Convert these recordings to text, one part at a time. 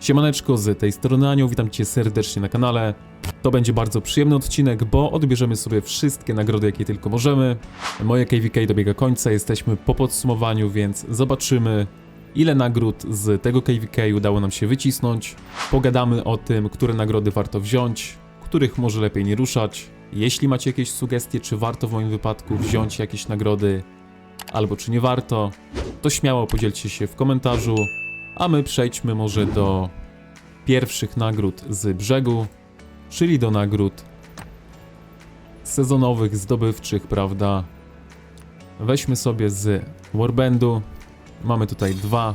Siemaneczko, z tej strony Anioł, witam Cię serdecznie na kanale. To będzie bardzo przyjemny odcinek, bo odbierzemy sobie wszystkie nagrody, jakie tylko możemy. Moje KVK dobiega końca, jesteśmy po podsumowaniu, więc zobaczymy, ile nagród z tego KVK udało nam się wycisnąć. Pogadamy o tym, które nagrody warto wziąć, których może lepiej nie ruszać. Jeśli macie jakieś sugestie, czy warto w moim wypadku wziąć jakieś nagrody, albo czy nie warto, to śmiało podzielcie się w komentarzu. A my przejdźmy może do pierwszych nagród z brzegu, czyli do nagród sezonowych, zdobywczych, prawda? Weźmy sobie z Warbandu. Mamy tutaj dwa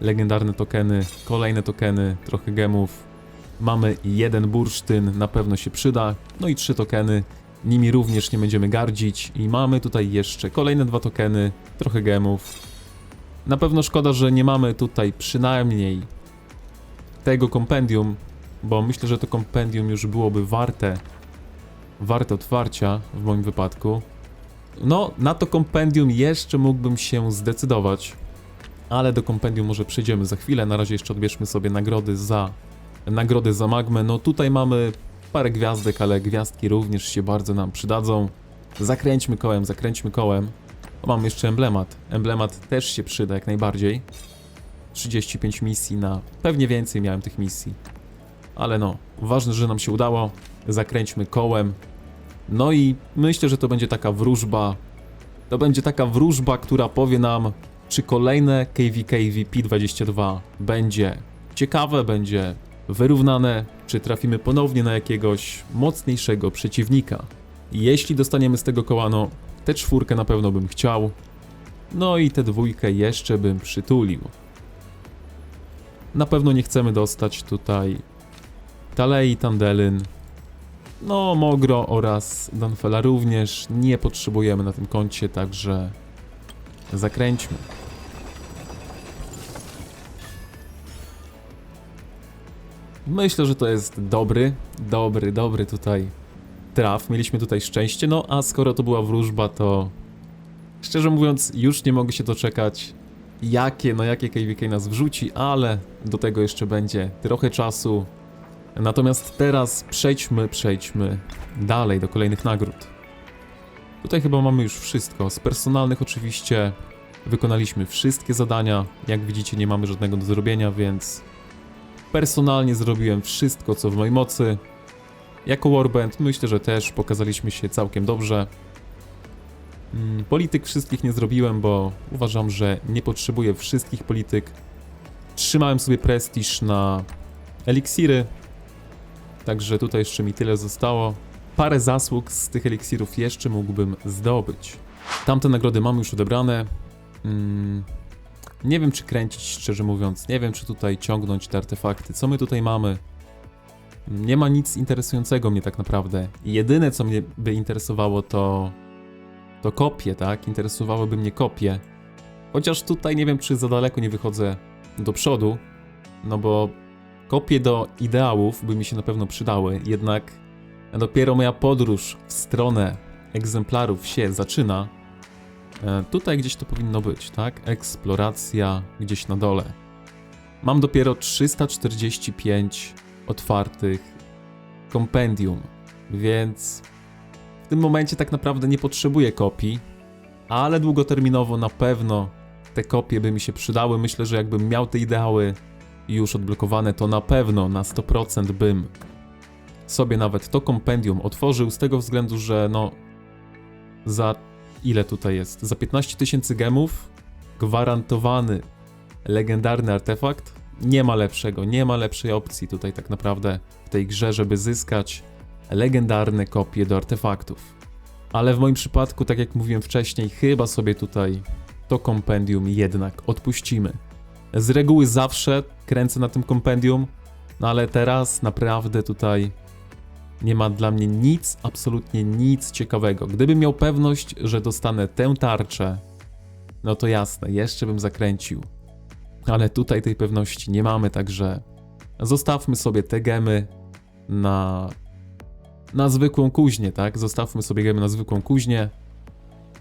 legendarne tokeny, kolejne tokeny, trochę gemów. Mamy jeden bursztyn, na pewno się przyda. No i trzy tokeny, nimi również nie będziemy gardzić. I mamy tutaj jeszcze kolejne dwa tokeny, trochę gemów. Na pewno szkoda, że nie mamy tutaj przynajmniej tego kompendium, bo myślę, że to kompendium już byłoby warte warte otwarcia w moim wypadku. No, na to kompendium jeszcze mógłbym się zdecydować, ale do kompendium może przejdziemy za chwilę. Na razie jeszcze odbierzmy sobie nagrody za nagrody za magmę. No tutaj mamy parę gwiazdek, ale gwiazdki również się bardzo nam przydadzą. Zakręćmy kołem, zakręćmy kołem. O, mam jeszcze emblemat. Emblemat też się przyda jak najbardziej. 35 misji na... Pewnie więcej miałem tych misji. Ale no, ważne, że nam się udało. Zakręćmy kołem. No i myślę, że to będzie taka wróżba. To będzie taka wróżba, która powie nam, czy kolejne KVK VP22 będzie ciekawe, będzie wyrównane, czy trafimy ponownie na jakiegoś mocniejszego przeciwnika. Jeśli dostaniemy z tego koła, no, tę czwórkę na pewno bym chciał. No i tę dwójkę jeszcze bym przytulił. Na pewno nie chcemy dostać tutaj Talei, Tandelyn, no Mogro oraz Danfela również nie potrzebujemy na tym koncie, także zakręćmy. Myślę, że to jest dobry, dobry, dobry tutaj traf. Mieliśmy tutaj szczęście, no a skoro to była wróżba, to szczerze mówiąc już nie mogę się doczekać jakie, no jakie KVK nas wrzuci, ale do tego jeszcze będzie trochę czasu. Natomiast teraz przejdźmy, przejdźmy dalej do kolejnych nagród. Tutaj chyba mamy już wszystko. Z personalnych oczywiście wykonaliśmy wszystkie zadania. Jak widzicie nie mamy żadnego do zrobienia, więc personalnie zrobiłem wszystko co w mojej mocy. Jako Warband myślę, że też pokazaliśmy się całkiem dobrze. Mm, Polityk wszystkich nie zrobiłem, bo uważam, że nie potrzebuję wszystkich polityk. Trzymałem sobie prestiż na eliksiry, także tutaj jeszcze mi tyle zostało. Parę zasług z tych eliksirów jeszcze mógłbym zdobyć. Tamte nagrody mam już odebrane. Nie wiem, czy kręcić, szczerze mówiąc. Nie wiem, czy tutaj ciągnąć te artefakty. Co my tutaj mamy? Nie ma nic interesującego mnie tak naprawdę. Jedyne, co mnie by interesowało, to to kopie, tak? Interesowałyby mnie kopie. Chociaż tutaj nie wiem, czy za daleko nie wychodzę do przodu, no bo kopie do ideałów by mi się na pewno przydały, jednak dopiero moja podróż w stronę egzemplarów się zaczyna. E, tutaj gdzieś to powinno być, tak? Eksploracja gdzieś na dole. Mam dopiero 345 otwartych kompendium, więc w tym momencie tak naprawdę nie potrzebuję kopii, ale długoterminowo na pewno te kopie by mi się przydały. Myślę, że jakbym miał te ideały już odblokowane, to na pewno na 100% bym sobie nawet to kompendium otworzył z tego względu, że no za ile tutaj jest? Za 15 tysięcy gemów gwarantowany legendarny artefakt. Nie ma lepszego, nie ma lepszej opcji tutaj tak naprawdę w tej grze, żeby zyskać legendarne kopie do artefaktów. Ale w moim przypadku, tak jak mówiłem wcześniej, chyba sobie tutaj to kompendium jednak odpuścimy. Z reguły zawsze kręcę na tym kompendium, no ale teraz naprawdę tutaj nie ma dla mnie nic, absolutnie nic ciekawego. Gdybym miał pewność, że dostanę tę tarczę, no to jasne, jeszcze bym zakręcił. Ale tutaj tej pewności nie mamy, także zostawmy sobie te gemy na na zwykłą kuźnię, tak? Zostawmy sobie gemy na zwykłą kuźnię.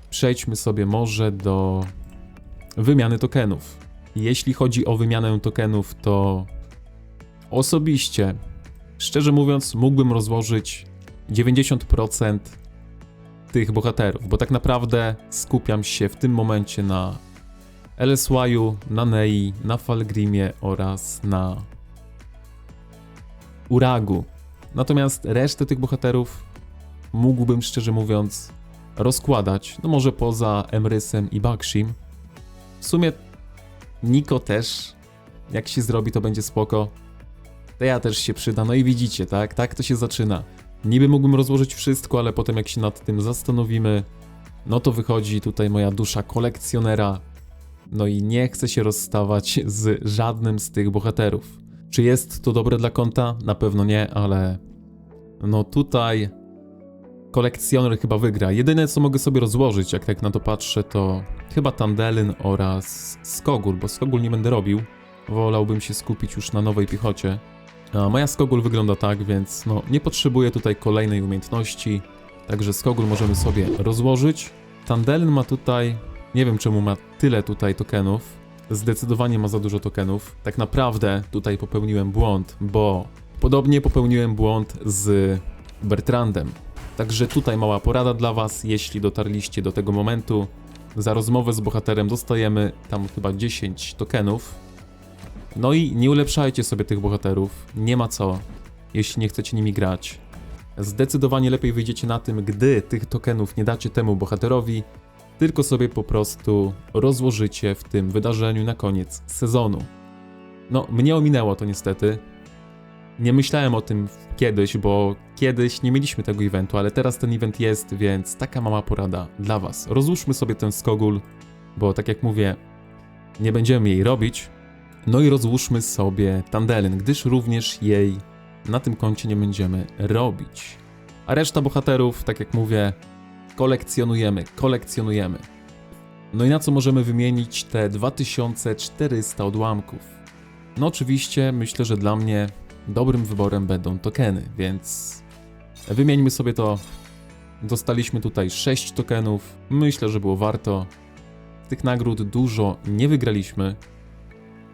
Przejdźmy sobie może do wymiany tokenów. Jeśli chodzi o wymianę tokenów, to osobiście, szczerze mówiąc, mógłbym rozłożyć 90% tych bohaterów, bo tak naprawdę skupiam się w tym momencie na LSY-u, na Nei, na Falgrimie oraz na Uragu. Natomiast resztę tych bohaterów mógłbym szczerze mówiąc rozkładać, no może poza Emrysem i Bakshim. W sumie Niko też, jak się zrobi to będzie spoko. Teja też się przyda, no i widzicie, tak? Tak to się zaczyna. Niby mógłbym rozłożyć wszystko, ale potem jak się nad tym zastanowimy, no to wychodzi tutaj moja dusza kolekcjonera. No i nie chcę się rozstawać z żadnym z tych bohaterów. Czy jest to dobre dla konta? Na pewno nie, ale no tutaj kolekcjoner chyba wygra. Jedyne co mogę sobie rozłożyć, jak tak na to patrzę, to chyba Tandelyn oraz Skogul, bo Skogul nie będę robił. Wolałbym się skupić już na nowej piechocie. A moja Skogul wygląda tak, więc no nie potrzebuję tutaj kolejnej umiejętności. Także Skogul możemy sobie rozłożyć. Tandelyn ma tutaj, nie wiem czemu ma tyle tutaj tokenów. Zdecydowanie ma za dużo tokenów. Tak naprawdę tutaj popełniłem błąd, bo podobnie popełniłem błąd z Bertrandem. Także tutaj mała porada dla Was, jeśli dotarliście do tego momentu. Za rozmowę z bohaterem dostajemy tam chyba 10 tokenów. No i nie ulepszajcie sobie tych bohaterów, nie ma co, jeśli nie chcecie nimi grać. Zdecydowanie lepiej wyjdziecie na tym, gdy tych tokenów nie dacie temu bohaterowi, tylko sobie po prostu rozłożycie w tym wydarzeniu na koniec sezonu. No, mnie ominęło to niestety. Nie myślałem o tym kiedyś, bo kiedyś nie mieliśmy tego eventu, ale teraz ten event jest, więc taka mała porada dla Was. Rozłóżmy sobie ten skogul, bo tak jak mówię, nie będziemy jej robić. No i rozłóżmy sobie Tandelyn, gdyż również jej na tym koncie nie będziemy robić. A reszta bohaterów, tak jak mówię, kolekcjonujemy, kolekcjonujemy. No i na co możemy wymienić te 2400 odłamków? No oczywiście myślę, że dla mnie dobrym wyborem będą tokeny, więc wymieńmy sobie to. Dostaliśmy tutaj 6 tokenów. Myślę, że było warto. Tych nagród dużo nie wygraliśmy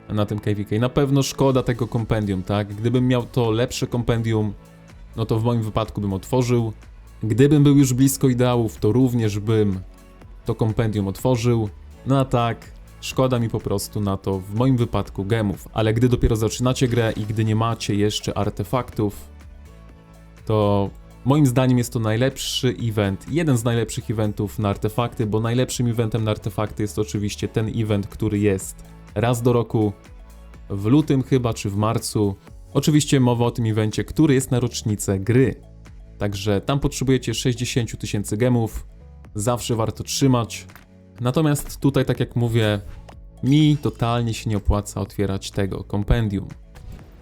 na tym KVK. Na pewno szkoda tego kompendium, tak? Gdybym miał to lepsze kompendium, no to w moim wypadku bym otworzył. Gdybym był już blisko ideałów, to również bym to kompendium otworzył. No a tak, szkoda mi po prostu na to w moim wypadku gemów. Ale gdy dopiero zaczynacie grę i gdy nie macie jeszcze artefaktów, to moim zdaniem jest to najlepszy event, jeden z najlepszych eventów na artefakty, bo najlepszym eventem na artefakty jest oczywiście ten event, który jest raz do roku, w lutym chyba, czy w marcu. Oczywiście mowa o tym evencie, który jest na rocznicę gry. Także tam potrzebujecie 60 000 tysięcy gemów, zawsze warto trzymać. Natomiast tutaj, tak jak mówię, mi totalnie się nie opłaca otwierać tego kompendium.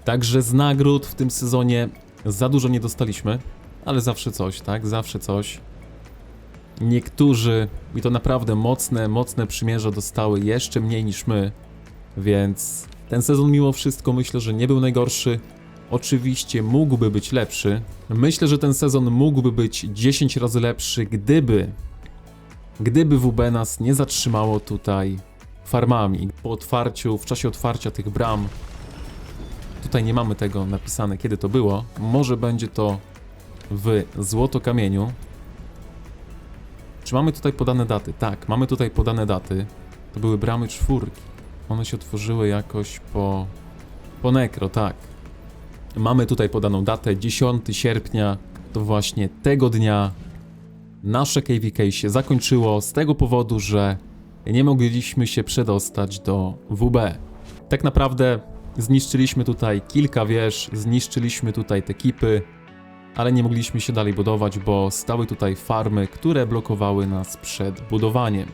Także z nagród w tym sezonie za dużo nie dostaliśmy, ale zawsze coś, tak? Zawsze coś. Niektórzy, i to naprawdę mocne, mocne przymierze dostały jeszcze mniej niż my, więc ten sezon mimo wszystko myślę, że nie był najgorszy. Oczywiście mógłby być lepszy. Myślę, że ten sezon mógłby być 10 razy lepszy, gdyby gdyby WB nas nie zatrzymało tutaj farmami. Po otwarciu, w czasie otwarcia tych bram, tutaj nie mamy tego napisane, kiedy to było. Może będzie to w złotokamieniu. Czy mamy tutaj podane daty? Tak, mamy tutaj podane daty. To były bramy czwórki. One się otworzyły jakoś po... po nekro, tak. Mamy tutaj podaną datę, 10 sierpnia. To właśnie tego dnia nasze KVK się zakończyło z tego powodu, że nie mogliśmy się przedostać do WB. Tak naprawdę zniszczyliśmy tutaj kilka wież, zniszczyliśmy tutaj te kipy, ale nie mogliśmy się dalej budować, bo stały tutaj farmy, które blokowały nas przed budowaniem.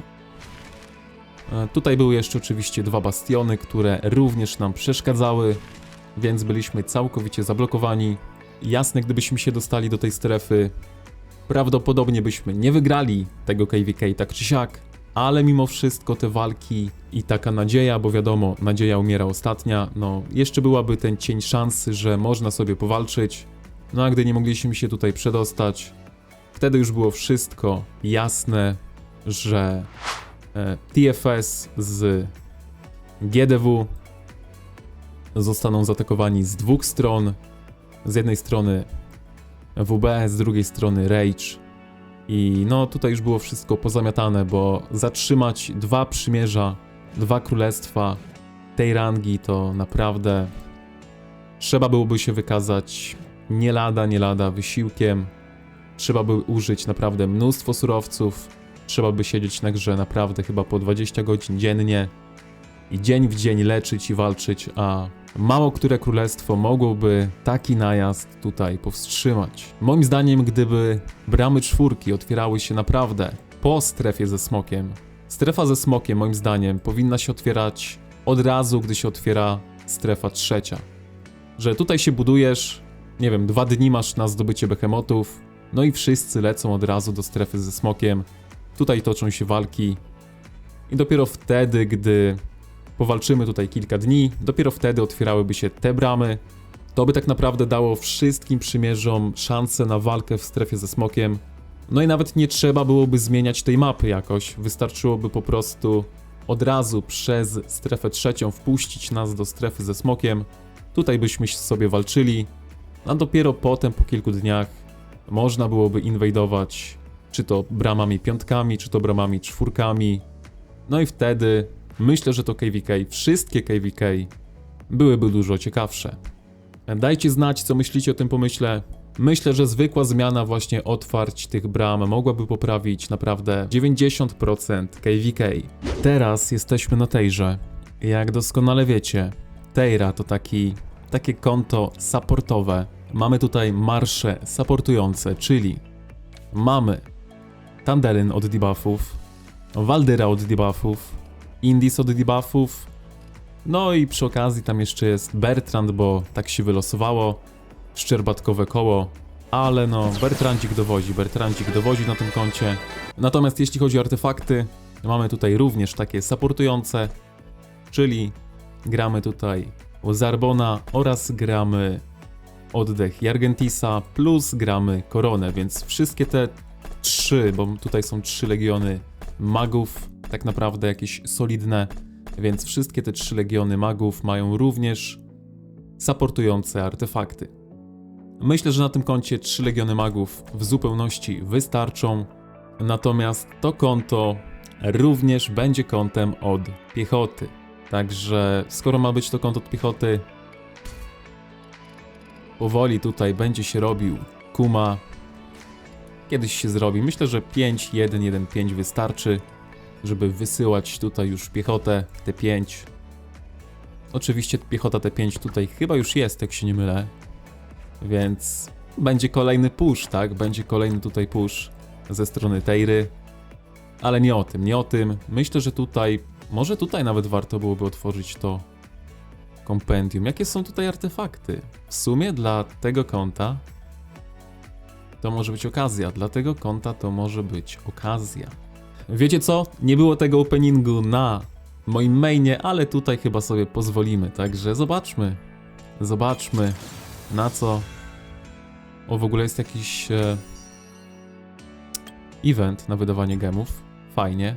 E, Tutaj były jeszcze oczywiście dwa bastiony, które również nam przeszkadzały, więc byliśmy całkowicie zablokowani. Jasne, gdybyśmy się dostali do tej strefy, prawdopodobnie byśmy nie wygrali tego KVK tak czy siak, ale mimo wszystko te walki i taka nadzieja, bo wiadomo, nadzieja umiera ostatnia, no jeszcze byłaby ten cień szansy, że można sobie powalczyć. No a gdy nie mogliśmy się tutaj przedostać, wtedy już było wszystko jasne, że TFS z GDW zostaną zaatakowani z dwóch stron. Z jednej strony WB, z drugiej strony Rage. I no tutaj już było wszystko pozamiatane, bo zatrzymać dwa przymierza, dwa królestwa tej rangi to naprawdę trzeba byłoby się wykazać nie lada, nie lada wysiłkiem. Trzeba by użyć naprawdę mnóstwo surowców. Trzeba by siedzieć na grze naprawdę chyba po 20 godzin dziennie i dzień w dzień leczyć i walczyć, a mało które królestwo mogłoby taki najazd tutaj powstrzymać. Moim zdaniem, gdyby bramy czwórki otwierały się naprawdę po strefie ze smokiem, strefa ze smokiem moim zdaniem powinna się otwierać od razu, gdy się otwiera strefa trzecia. Że tutaj się budujesz, nie wiem, dwa dni masz na zdobycie behemotów, no i wszyscy lecą od razu do strefy ze smokiem. Tutaj toczą się walki. I dopiero wtedy, gdy powalczymy tutaj kilka dni, dopiero wtedy otwierałyby się te bramy. To by tak naprawdę dało wszystkim przymierzom szansę na walkę w strefie ze smokiem. No i nawet nie trzeba byłoby zmieniać tej mapy jakoś. Wystarczyłoby po prostu od razu przez strefę trzecią wpuścić nas do strefy ze smokiem. Tutaj byśmy sobie walczyli, a dopiero potem, po kilku dniach, można byłoby inwajdować czy to bramami piątkami, czy to bramami czwórkami. No i wtedy myślę, że to KVK, wszystkie KVK byłyby dużo ciekawsze. Dajcie znać, co myślicie o tym pomyśle. Myślę, że zwykła zmiana właśnie otwarć tych bram mogłaby poprawić naprawdę 90% KVK. Teraz jesteśmy na Tejrze. Jak doskonale wiecie, Tejra to taki, takie konto supportowe. Mamy tutaj marsze supportujące, czyli mamy Tandelyn od debuffów, Waldyra od debuffów, Indis od debuffów, no i przy okazji tam jeszcze jest Bertrand, bo tak się wylosowało, szczerbatkowe koło, ale no Bertrandzik dowodzi, Bertrandzik dowodzi na tym koncie. Natomiast jeśli chodzi o artefakty, mamy tutaj również takie supportujące, czyli gramy tutaj Zarbona oraz gramy oddech Jargentisa plus gramy koronę, więc wszystkie te trzy, bo tutaj są trzy legiony magów, tak naprawdę jakieś solidne, więc wszystkie te trzy legiony magów mają również supportujące artefakty. Myślę, że na tym koncie trzy legiony magów w zupełności wystarczą, natomiast to konto również będzie kontem od piechoty. Także skoro ma być to konto od piechoty, powoli tutaj będzie się robił kuma. Kiedyś się zrobi. Myślę, że 5, 1, 1, 5 wystarczy, żeby wysyłać tutaj już piechotę T5. Oczywiście piechota T5 tutaj chyba już jest, jak się nie mylę. Więc będzie kolejny push, tak? Będzie kolejny tutaj push ze strony Tejry. Ale nie o tym, nie o tym. Myślę, że tutaj, może tutaj nawet warto byłoby otworzyć to kompendium. Jakie są tutaj artefakty? W sumie dla tego konta to może być okazja. Dla tego konta to może być okazja. Wiecie co? Nie było tego openingu na moim mainie, ale tutaj chyba sobie pozwolimy. Także zobaczmy. Zobaczmy na co. O, w ogóle jest jakiś e... event na wydawanie gemów. Fajnie.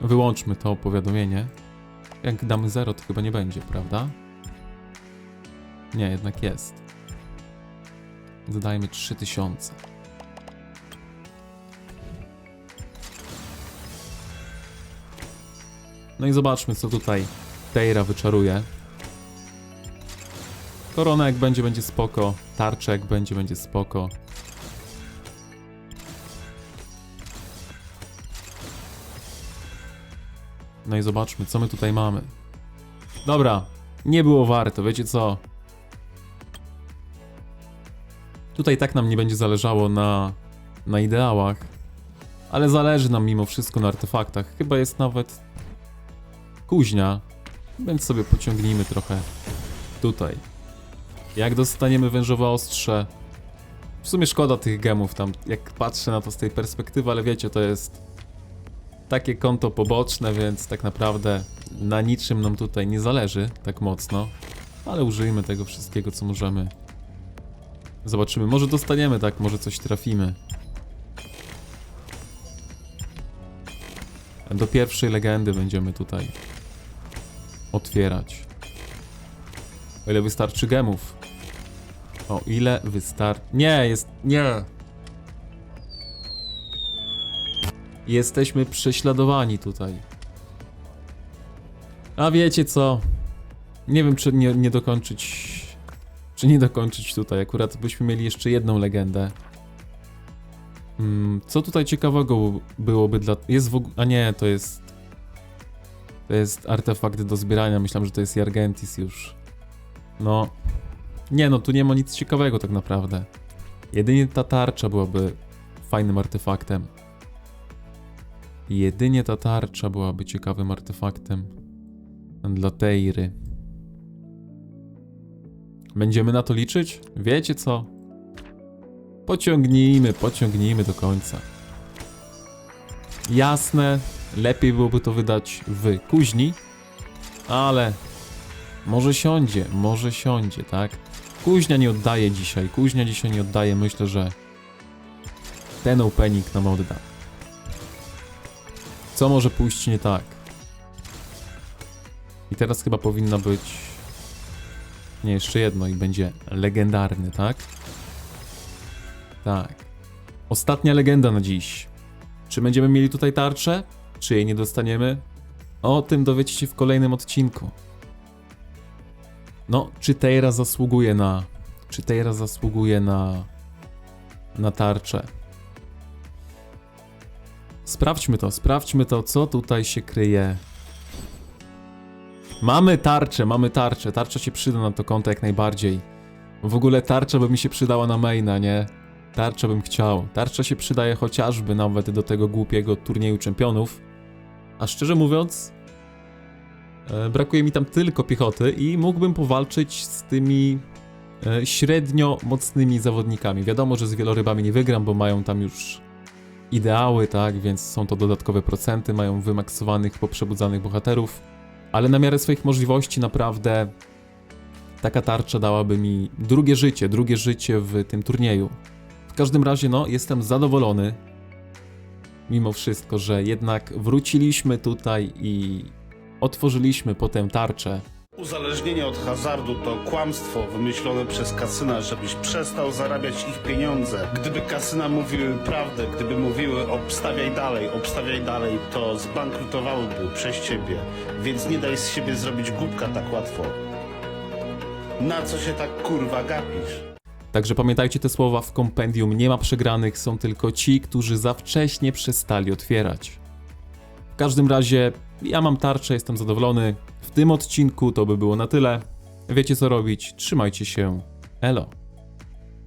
Wyłączmy to powiadomienie. Jak damy 0, to chyba nie będzie, prawda? Nie, jednak jest. Dodajmy 3000. No i zobaczmy, co tutaj Teira wyczaruje. Korona jak będzie, będzie spoko. Tarcza jak będzie, będzie spoko. No i zobaczmy, co my tutaj mamy. Dobra, nie było warto, wiecie co? Tutaj tak nam nie będzie zależało na, na ideałach, ale zależy nam mimo wszystko na artefaktach. Chyba jest nawet kuźnia, więc sobie pociągnijmy trochę tutaj. Jak dostaniemy wężowe ostrze? W sumie szkoda tych gemów tam, jak patrzę na to z tej perspektywy, ale wiecie, to jest takie konto poboczne, więc tak naprawdę na niczym nam tutaj nie zależy tak mocno, ale użyjmy tego wszystkiego, co możemy Zobaczymy, może dostaniemy, tak, może coś trafimy. Do pierwszej legendy będziemy tutaj otwierać. O ile wystarczy gemów. O ile wystarczy... Nie, jest... Nie! Jesteśmy prześladowani tutaj. A wiecie co? Nie wiem, czy nie, nie dokończyć. Czy nie dokończyć tutaj. Akurat byśmy mieli jeszcze jedną legendę. Mm, co tutaj ciekawego byłoby dla. Jest w ogóle. A nie, to jest. To jest artefakt do zbierania. Myślałem, że to jest Jargentis już. No. Nie, no tu nie ma nic ciekawego tak naprawdę. Jedynie ta tarcza byłaby fajnym artefaktem. Jedynie ta tarcza byłaby ciekawym artefaktem dla Teiry. Będziemy na to liczyć? Wiecie co? Pociągnijmy, pociągnijmy do końca. Jasne, lepiej byłoby to wydać w kuźni, ale może siądzie, może siądzie, tak? Kuźnia nie oddaje dzisiaj, kuźnia dzisiaj nie oddaje, myślę, że ten opening nam odda. Co może pójść nie tak? I teraz chyba powinno być. Nie, jeszcze jedno i będzie legendarny, tak? Tak. Ostatnia legenda na dziś. Czy będziemy mieli tutaj tarczę? Czy jej nie dostaniemy? O tym dowiecie się w kolejnym odcinku. No, czy Teira zasługuje na. Czy Teira zasługuje na. na tarczę? Sprawdźmy to, sprawdźmy to, co tutaj się kryje. Mamy tarczę, mamy tarczę. Tarcza się przyda na to konto jak najbardziej. W ogóle tarcza by mi się przydała na maina, nie? Tarcza bym chciał. Tarcza się przydaje chociażby nawet do tego głupiego turnieju czempionów. A szczerze mówiąc, e, brakuje mi tam tylko piechoty i mógłbym powalczyć z tymi e, średnio mocnymi zawodnikami. Wiadomo, że z wielorybami nie wygram, bo mają tam już ideały, tak, więc są to dodatkowe procenty, mają wymaksowanych, poprzebudzanych bohaterów, ale na miarę swoich możliwości naprawdę taka tarcza dałaby mi drugie życie, drugie życie w tym turnieju. W każdym razie, no, jestem zadowolony, mimo wszystko, że jednak wróciliśmy tutaj i otworzyliśmy potem tarczę. Uzależnienie od hazardu to kłamstwo wymyślone przez kasyna, żebyś przestał zarabiać ich pieniądze. Gdyby kasyna mówiły prawdę, gdyby mówiły obstawiaj dalej, obstawiaj dalej, to zbankrutowałyby przez ciebie. Więc nie daj z siebie zrobić głupka tak łatwo. Na co się tak kurwa gapisz? Także pamiętajcie te słowa w kompendium, nie ma przegranych, są tylko ci, którzy za wcześnie przestali otwierać. W każdym razie, ja mam tarczę, jestem zadowolony. Tym odcinku to by było na tyle. Wiecie co robić, trzymajcie się. Elo.